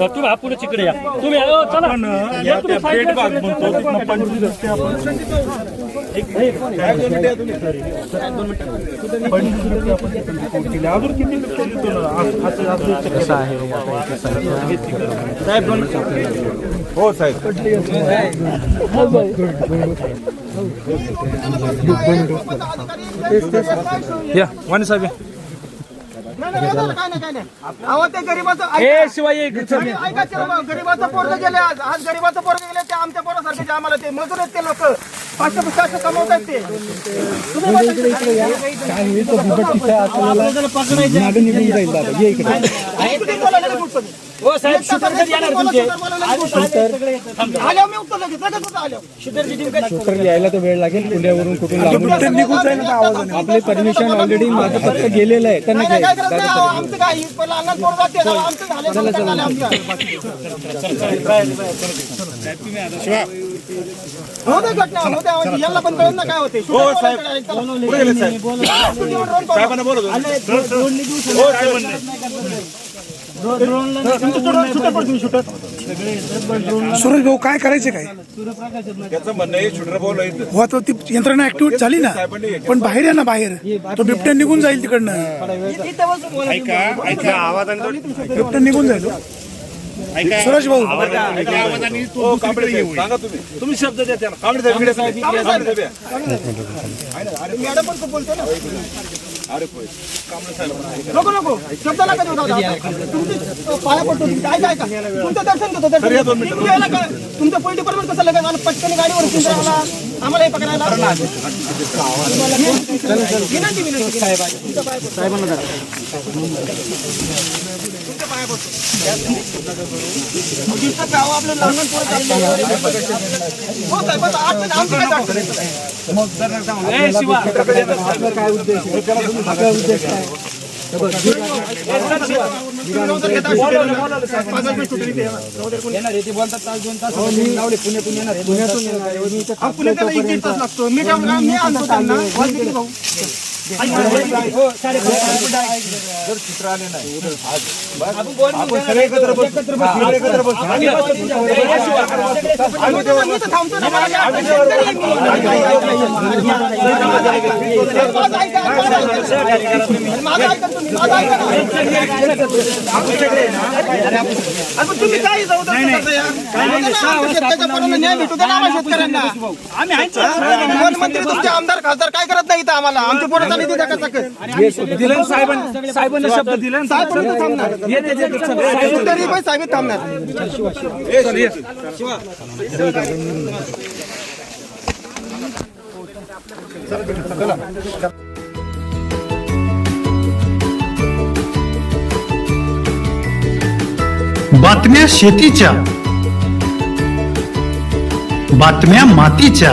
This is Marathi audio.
तुम्ही आपण तिकडे या तुम्ही साहेब हो साहेब या वाणी साहेब या. नाही, नाही, नाही, काय नाही, काय नाही. अहो, ते गरिबाचं पोरगं गेले आज आज गरिबाचं पोरगं गेले ते आमच्या पोरासारखे आम्हाला ते मजूर आहेत ते लोक पाचशे ते तुम्ही म्हणता इकडे या. तुम्ही बोलायला नाही उठतो मी. हो साहेब एक तासात शूटर कधी येणार मला तुमचे शूटर बोलायला नाही उठतो. आल्यावर मी उठतो लगेच लगेच उठतो आल्यावर शूटरची टीम कधी तर लिहायला तर वेळ लागेल पुण्यावरून कुठून लागून आपले परमिशन ऑलरेडी माझं पत्र गेलेलं आहे त्यांना काय करत नाही. अहो, आमचं काय पहिलं अंगण पोरं जाते ना, आमचं झालं, आमचं झालं, आमचं. हो दे घटना, हो दे, हो दे. यांना पण कळलं ना काय होते. हो साहेब. पुढे गेले साहेब. साहेबांना बोलत होते. हो साहेब सुरेश भाऊ काय करायचे काय? याचं म्हणणं आहे शूटर बोल इथं हो ती यंत्रणा ऍक्टिव्ह झाली ना पण बाहेर या ना बाहेर. तो बिबट्या निघून जाईल तिकडनं. बिबट्या निघून जाईल. सुरेश भाऊ हो सांगा तुम्ही. तुम्ही शब्द द्या कांबळे साहेब इकडे. मॅडम पण खूप बोलतो ना. अरे होय. कांबळे साहेब. नको नको. शब्द नका देऊ दादा तुमचे पाया पडतो दर्शन घेतो तुमचं कसं लगेच पटकन गाडीवर आम्हाला हे पकडायला विनंती. विनंती साहेब तुमच्या पाया पडतो. तुमच्या पाया पडतो. दिवसात गाव आपलं लहान पोरं चाललं. हो साहेब बस आठ आमची काय घेता पाच रुपये सुटली पुण्यातून अहो, मी मी आणतो त्यांना. आम्ही वनमंत्री तुमचे आमदार खासदार काय करत नाही इथं आम्हाला आमच्या पोरांचा दिलं साहेबांनी साहेबांनी शब्द दिला थांबणार पण साहेब थांबणार. बातम्या शेतीच्या. बातम्या मातीच्या.